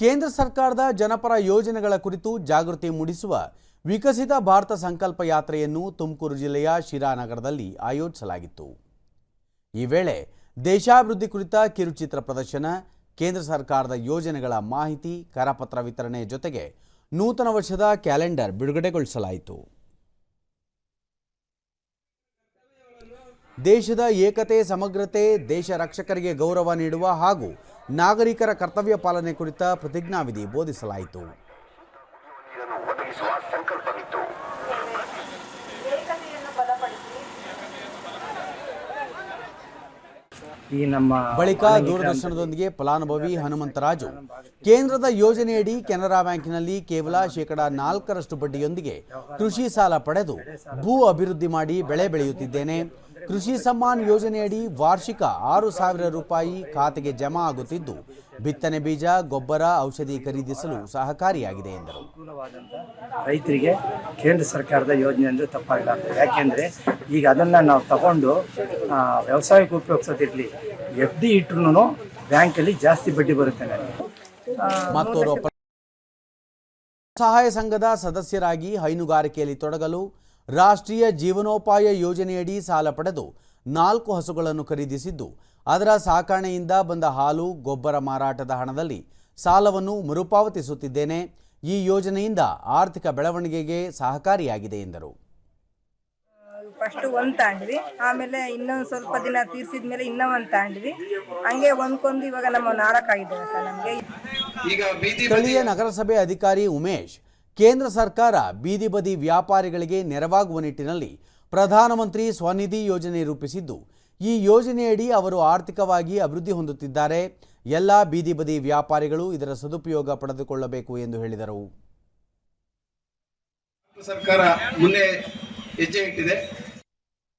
ಕೇಂದ್ರ ಸರ್ಕಾರದ ಜನಪರ ಯೋಜನೆಗಳ ಕುರಿತು ಜಾಗೃತಿ ಮೂಡಿಸುವ ವಿಕಸಿತ ಭಾರತ ಸಂಕಲ್ಪ ಯಾತ್ರೆಯನ್ನು ತುಮಕೂರು ಜಿಲ್ಲೆಯ ಶಿರಾನಗರದಲ್ಲಿ ಆಯೋಜಿಸಲಾಗಿತ್ತು. ಈ ವೇಳೆ ದೇಶಾಭಿವೃದ್ಧಿ ಕುರಿತ ಕಿರುಚಿತ್ರ ಪ್ರದರ್ಶನ, ಕೇಂದ್ರ ಸರ್ಕಾರದ ಯೋಜನೆಗಳ ಮಾಹಿತಿ, ಕರಪತ್ರ ವಿತರಣೆ ಜೊತೆಗೆ ನೂತನ ವರ್ಷದ ಕ್ಯಾಲೆಂಡರ್ ಬಿಡುಗಡೆಗೊಳಿಸಲಾಯಿತು. ದೇಶದ ಏಕತೆ, ಸಮಗ್ರತೆ, ದೇಶ ರಕ್ಷಕರಿಗೆ ಗೌರವ ನೀಡುವ ಹಾಗೂ ನಾಗರಿಕರ ಕರ್ತವ್ಯ ಪಾಲನೆ ಕುರಿತ ಪ್ರತಿಜ್ಞಾವಿಧಿ ಬೋಧಿಸಲಾಯಿತು. ನೀರನ್ನು ಒದಗಿಸುವ ಸಂಕಲ್ಪವಿತ್ತು. ಈ ನಮ್ಮ ಬಳಿಕ ದೂರದರ್ಶನದೊಂದಿಗೆ ಫಲಾನುಭವಿ ಹನುಮಂತರಾಜು. ಕೇಂದ್ರದ ಯೋಜನೆಯಡಿ ಕೆನರಾ ಬ್ಯಾಂಕಿನಲ್ಲಿ ಕೇವಲ ಶೇಕಡ ನಾಲ್ಕರಷ್ಟು ಬಡ್ಡಿಯೊಂದಿಗೆ ಕೃಷಿ ಸಾಲ ಪಡೆದು ಭೂ ಅಭಿವೃದ್ಧಿ ಮಾಡಿ ಬೆಳೆ ಬೆಳೆಯುತ್ತಿದ್ದೇನೆ. ಕೃಷಿ ಸಮ್ಮಾನ್ ಯೋಜನೆಯಡಿ ವಾರ್ಷಿಕ ಆರು ಸಾವಿರ ರೂಪಾಯಿ ಖಾತೆಗೆ ಜಮಾ ಆಗುತ್ತಿದ್ದು ಬಿತ್ತನೆ ಬೀಜ ಗೊಬ್ಬರ ಔಷಧಿ ಖರೀದಿಸಲು ಸಹಕಾರಿಯಾಗಿದೆ ಎಂದರು. ರೈತರಿಗೆ ಕೇಂದ್ರ ಸರ್ಕಾರದ ಯೋಜನೆ ಅಂದರೆ ತಪ್ಪಾಗಲಾರ್ದು ಯಾಕೆಂದರೆ ಈಗ ಅದನ್ನು ನಾವು ತಗೊಂಡು ವ್ಯವಸಾಯಕ್ಕೆ ಉಪಯೋಗಿಸೋದಿರಲಿ ಎಫ್ ಡಿ ಇಟ್ರು ಬ್ಯಾಂಕಲ್ಲಿ ಜಾಸ್ತಿ ಬಡ್ಡಿ ಬರುತ್ತೆ ನನಗೆ. ಮತ್ತೋರ್ವ ಸಹಾಯ ಸಂಘದ ಸದಸ್ಯರಾಗಿ ಹೈನುಗಾರಿಕೆಯಲ್ಲಿ ತೊಡಗಲು ರಾಷ್ಟ್ರೀಯ ಜೀವನೋಪಾಯ ಯೋಜನೆಯಡಿ ಸಾಲ ಪಡೆದು ನಾಲ್ಕು ಹಸುಗಳನ್ನು ಖರೀದಿಸಿದ್ದು ಅದರ ಸಾಕಣೆಯಿಂದ ಬಂದ ಹಾಲು ಗೊಬ್ಬರ ಮಾರಾಟದ ಹಣದಲ್ಲಿ ಸಾಲವನ್ನು ಮರುಪಾವತಿಸುತ್ತಿದ್ದೇನೆ. ಈ ಯೋಜನೆಯಿಂದ ಆರ್ಥಿಕ ಬೆಳವಣಿಗೆಗೆ ಸಹಕಾರಿಯಾಗಿದೆ ಎಂದರು. ಫಸ್ಟ್ ಒಂದು ತಾಂಡ್ವಿ ಆಮೇಲೆ ಇನ್ನೊಂದು ಸ್ವಲ್ಪ ದಿನ ತೀರ್ಸಿದ್ಮೇಲೆ ಇನ್ನೂ ಒಂದು ತಾಂಡ್ವಿ ಹಂಗೆ ಒಂದ್ಕೊಂದು ಇವಾಗ ನಮ್ಮ ನಾಲ್ಕಾಗಿದ್ದೇವೆ ಸರ್ ನಮಗೆ. ಸ್ಥಳೀಯ ನಗರಸಭೆ ಅಧಿಕಾರಿ ಉಮೇಶ್ ಕೇಂದ್ರ ಸರ್ಕಾರ ಬೀದಿ ಬದಿ ವ್ಯಾಪಾರಿಗಳಿಗೆ ನೆರವಾಗುವ ನಿಟ್ಟಿನಲ್ಲಿ ಪ್ರಧಾನಮಂತ್ರಿ ಸ್ವನಿಧಿ ಯೋಜನೆ ರೂಪಿಸಿದ್ದು, ಈ ಯೋಜನೆಯಡಿ ಅವರು ಆರ್ಥಿಕವಾಗಿ ಅಭಿವೃದ್ಧಿ ಹೊಂದುತ್ತಿದ್ದಾರೆ. ಎಲ್ಲ ಬೀದಿ ಬದಿ ವ್ಯಾಪಾರಿಗಳು ಇದರ ಸದುಪಯೋಗ ಪಡೆದುಕೊಳ್ಳಬೇಕು ಎಂದು ಹೇಳಿದರು. ಸರ್ಕಾರ ಮುಂದೆ ಹೆಜ್ಜೆ ಇಟ್ಟಿದೆ